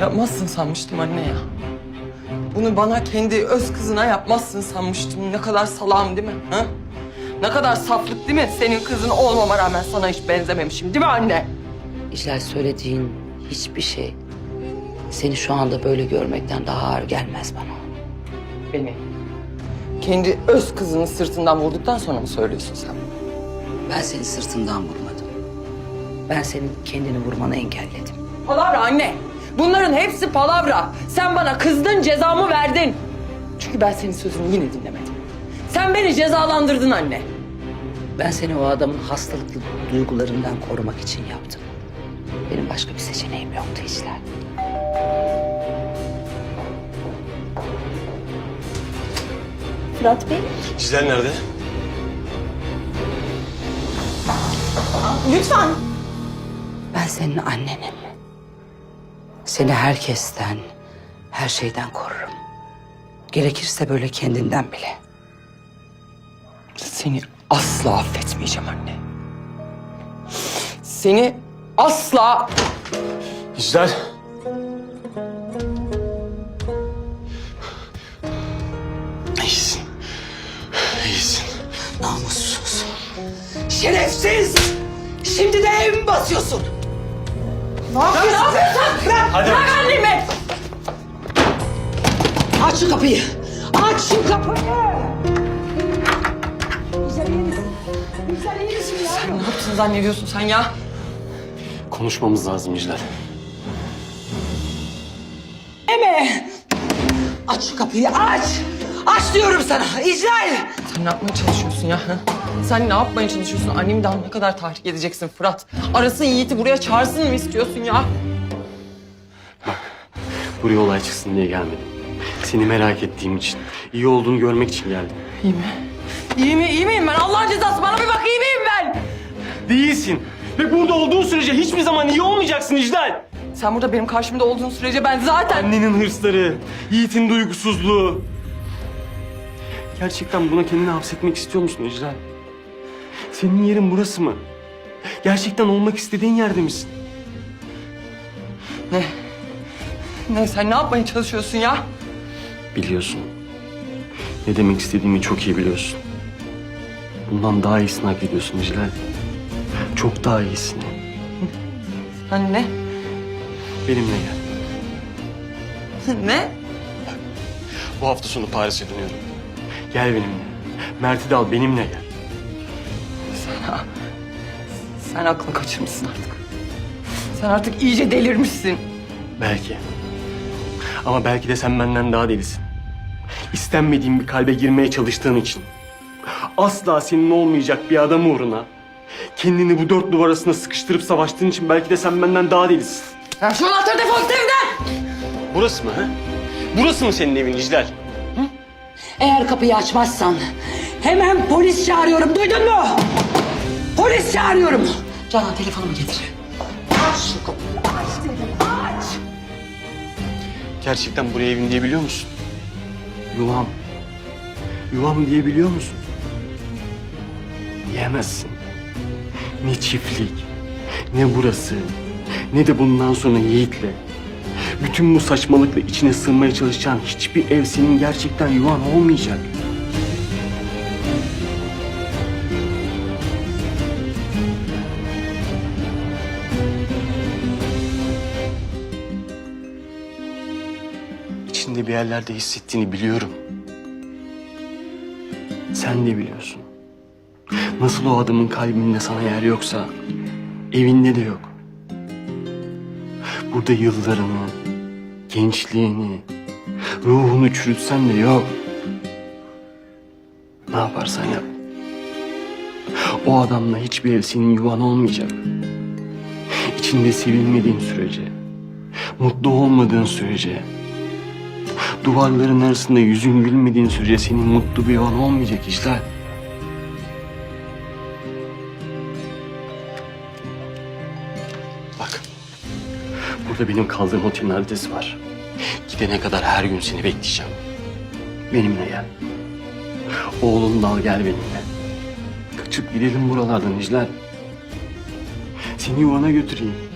Yapmazsın sanmıştım anne ya. Bunu bana kendi öz kızına yapmazsın sanmıştım. Ne kadar salam değil mi? Ha? Ne kadar saflık değil mi? Senin kızın olmama rağmen sana hiç benzememişim değil mi anne? İclal söylediğin hiçbir şey seni şu anda böyle görmekten daha ağır gelmez bana. Beni kendi öz kızının sırtından vurduktan sonra mı söylüyorsun sen? Ben seni sırtından vurmadım. Ben senin kendini vurmanı engelledim. Palavra anne. Bunların hepsi palavra. Sen bana kızdın, cezamı verdin. Çünkü ben senin sözünü yine dinlemedim. Sen beni cezalandırdın anne. Ben seni o adamın hastalıklı duygularından korumak için yaptım. Benim başka bir seçeneğim yoktu İclal. Fırat Bey, Sizler nerede? lütfen. Ben senin annenim. Seni herkesten, her şeyden korurum. Gerekirse böyle kendinden bile. Seni asla affetmeyeceğim anne. Seni asla... İclal. İyisin. İyisin. Namussuz. Şerefsiz! Şimdi de ev mi basıyorsun? Ne yapıyorsun? Bırak, Hadi. bırak annemi! Aç şu kapıyı! Aç şu kapıyı! Ne yaptın zannediyorsun sen ya? Konuşmamız lazım İclal. Aç şu kapıyı aç! Aç diyorum sana İclal! Sen ne yapmaya çalışıyorsun ya? ha? Sen ne yapmaya çalışıyorsun? Annemi daha ne kadar tahrik edeceksin Fırat? Arasın Yiğit'i buraya çağırsın mı istiyorsun ya? Buraya olay çıksın diye gelmedim. Seni merak ettiğim için, iyi olduğunu görmek için geldim. İyi mi? İyi mi? İyi miyim ben? Allah'ın cezası bana bir bak iyi miyim ben? Değilsin. Ve burada olduğun sürece hiçbir zaman iyi olmayacaksın İclal. Sen burada benim karşımda olduğun sürece ben zaten... Annenin hırsları, Yiğit'in duygusuzluğu. Gerçekten buna kendini hapsetmek istiyor musun İclal? Senin yerin burası mı? Gerçekten olmak istediğin yerde misin? Ne? Ne sen ne yapmaya çalışıyorsun ya? Biliyorsun. Ne demek istediğimi çok iyi biliyorsun. Bundan daha iyisini hak ediyorsun İclal. Çok daha iyisini. Anne. Benimle gel. Ne? Bu hafta sonu Paris'e dönüyorum. Gel benimle. Mert'i de al benimle gel. Sen aklını kaçırmışsın artık. Sen artık iyice delirmişsin. Belki. Ama belki de sen benden daha delisin. İstenmediğin bir kalbe girmeye çalıştığın için. Asla senin olmayacak bir adam uğruna. Kendini bu dört duvar arasında sıkıştırıp savaştığın için belki de sen benden daha delisin. Ya şu anahtarı defol git evimden! Burası mı ha? Burası mı senin evin İclal? Eğer kapıyı açmazsan hemen polis çağırıyorum duydun mu? Polis çağırıyorum. Canan telefonumu getir. Aç şu kapıyı aç dedim aç. Gerçekten buraya evin diyebiliyor musun? Yuvam. Yuvam diyebiliyor musun? Diyemezsin. Ne çiftlik, ne burası, ne de bundan sonra Yiğit'le. Bütün bu saçmalıkla içine sığmaya çalışacağın hiçbir ev senin gerçekten yuvan olmayacak. İçinde bir yerlerde hissettiğini biliyorum. Sen de biliyorsun. Nasıl o adamın kalbinde sana yer yoksa evinde de yok. Burada yıllarını, gençliğini, ruhunu çürütsen de yok. Ne yaparsan yap. O adamla hiçbir ev senin yuvan olmayacak. İçinde sevilmediğin sürece, mutlu olmadığın sürece, duvarların arasında yüzün gülmediğin sürece senin mutlu bir yuvan olmayacak işler. Bak. Burada benim kaldığım otelin adresi var. Gidene kadar her gün seni bekleyeceğim. Benimle gel. Oğlunu da al gel benimle. Kaçıp gidelim buralardan İclal. Seni yuvana götüreyim.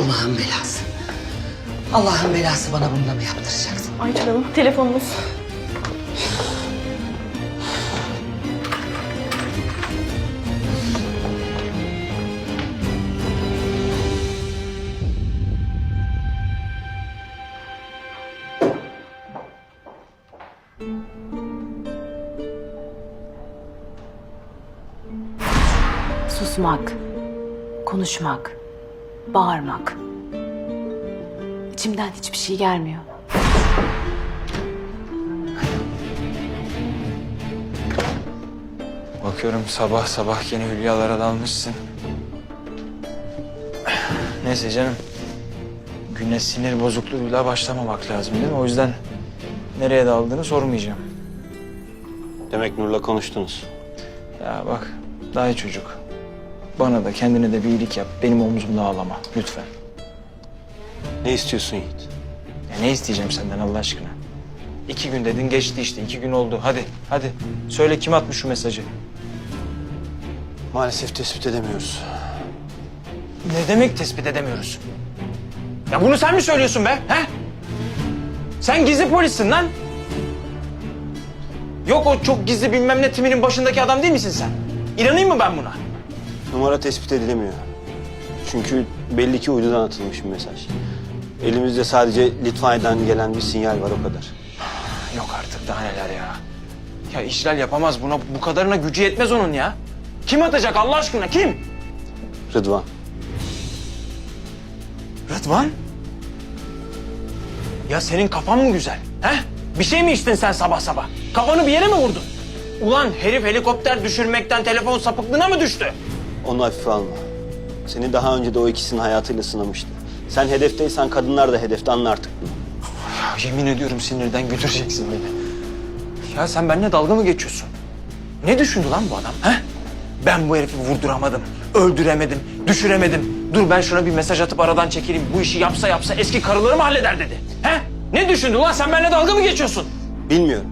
Allah'ın belası. Allah'ın belası bana bunu da mı yaptıracaksın? Ayçin Hanım telefonunuz. Susmak, konuşmak, bağırmak. İçimden hiçbir şey gelmiyor. Bakıyorum sabah sabah yeni hülyalara dalmışsın. Neyse canım. Güne sinir bozukluğuyla başlamamak lazım değil mi? O yüzden nereye daldığını sormayacağım. Demek Nur'la konuştunuz. Ya bak daha iyi çocuk. Bana da kendine de bir iyilik yap. Benim omzumda ağlama lütfen. Ne istiyorsun Yiğit? Ya ne isteyeceğim senden Allah aşkına? İki gün dedin geçti işte. iki gün oldu. Hadi hadi. Söyle kim atmış şu mesajı? Maalesef tespit edemiyoruz. Ne demek tespit edemiyoruz? Ya bunu sen mi söylüyorsun be? He? Sen gizli polissin lan. Yok o çok gizli bilmem ne timinin başındaki adam değil misin sen? İnanayım mı ben buna? Numara tespit edilemiyor. Çünkü belli ki uydudan atılmış bir mesaj. Elimizde sadece Litvanya'dan gelen bir sinyal var o kadar. Yok artık daha neler ya. Ya işgal yapamaz buna. Bu kadarına gücü yetmez onun ya. Kim atacak Allah aşkına kim? Rıdvan. Rıdvan? Ya senin kafan mı güzel? He? Bir şey mi içtin sen sabah sabah? Kafanı bir yere mi vurdun? Ulan herif helikopter düşürmekten telefon sapıklığına mı düştü? Onu hafife alma. Seni daha önce de o ikisinin hayatıyla sınamıştı. Sen hedefteysen kadınlar da hedefte anla artık bunu. Ya yemin ediyorum sinirden götüreceksin beni. Ya sen benimle dalga mı geçiyorsun? Ne düşündü lan bu adam? He? Ben bu herifi vurduramadım, öldüremedim, düşüremedim. Dur ben şuna bir mesaj atıp aradan çekileyim. Bu işi yapsa yapsa eski karıları mı halleder dedi. He? Ne düşündü lan sen benimle dalga mı geçiyorsun? Bilmiyorum.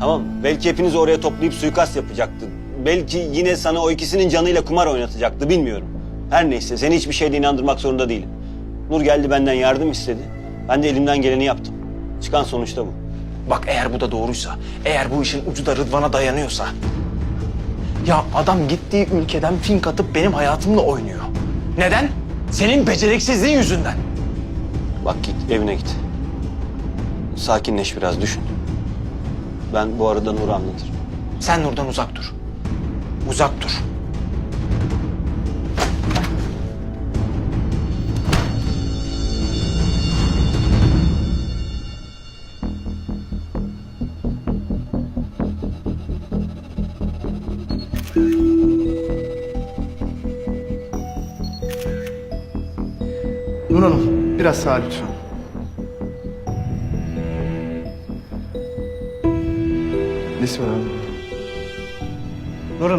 Tamam mı? Belki hepinizi oraya toplayıp suikast yapacaktı. Belki yine sana o ikisinin canıyla kumar oynatacaktı. Bilmiyorum. Her neyse seni hiçbir şeyle inandırmak zorunda değilim. Nur geldi benden yardım istedi. Ben de elimden geleni yaptım. Çıkan sonuçta bu. Bak eğer bu da doğruysa, eğer bu işin ucu da Rıdvan'a dayanıyorsa... Ya adam gittiği ülkeden fink atıp benim hayatımla oynuyor. Neden? Senin beceriksizliğin yüzünden. Bak git evine git. Sakinleş biraz düşün. Ben bu arada Nur'u anlatırım. Sen Nur'dan uzak dur. Uzak dur. Nur Hanım, biraz sağa lütfen.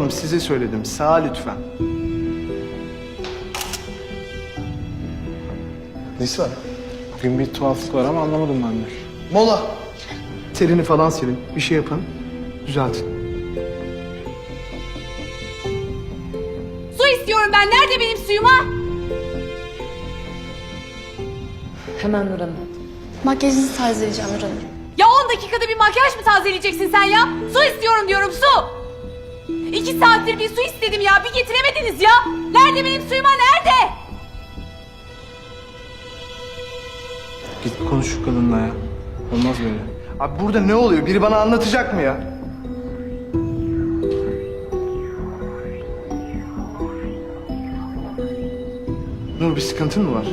Hanım size söyledim. Sağa lütfen. Nesi var? Bugün bir tuhaflık var ama anlamadım ben de. Mola. Terini falan silin. Bir şey yapın. Düzeltin. Su istiyorum ben. Nerede benim suyuma? Hemen Nur Hanım. Makyajınızı tazeleyeceğim Nur Hanım. Ya 10 dakikada bir makyaj mı tazeleyeceksin sen ya? Su istiyorum diyorum su. İki saattir bir su istedim ya. Bir getiremediniz ya. Nerede benim suyuma nerede? Git konuş şu kadınla ya. Olmaz böyle. Abi burada ne oluyor? Biri bana anlatacak mı ya? Nur bir sıkıntın mı var?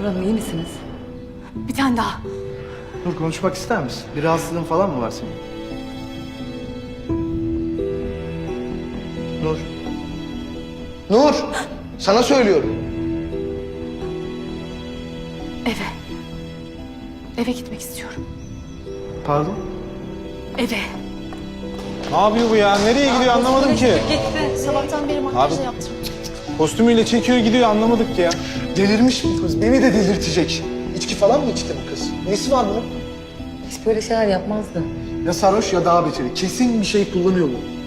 Nur Hanım iyi misiniz? Bir tane daha. Nur konuşmak ister misin? Bir rahatsızlığın falan mı var senin? Nur! Sana söylüyorum. Eve. Eve gitmek istiyorum. Pardon? Eve. Ne yapıyor bu ya? Nereye gidiyor anlamadım ki. Sabahtan beri makyaj yaptım. Kostümüyle çekiyor gidiyor anlamadık ki ya. Delirmiş bu kız. Beni de delirtecek. İçki falan mı içti bu kız? Nesi var bunun? Hiç böyle şeyler yapmazdı. Ya sarhoş ya daha beteri. Kesin bir şey kullanıyor bu.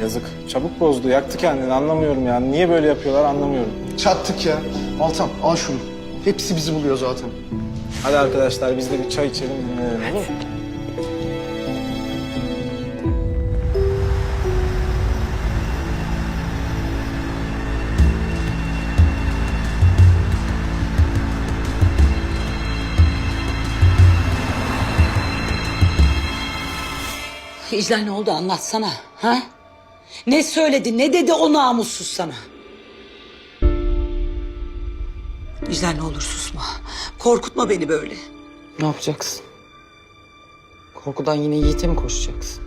Yazık. Çabuk bozdu. Yaktı kendini anlamıyorum ya. Niye böyle yapıyorlar anlamıyorum. Çattık ya. Altan al şunu. Hepsi bizi buluyor zaten. Hadi arkadaşlar biz de bir çay içelim dinlenelim olur mu? İclal ne oldu anlatsana. Ha? Ne söyledi ne dedi o namussuz sana? İclal ne olur susma. Korkutma beni böyle. Ne yapacaksın? Korkudan yine Yiğit'e mi koşacaksın?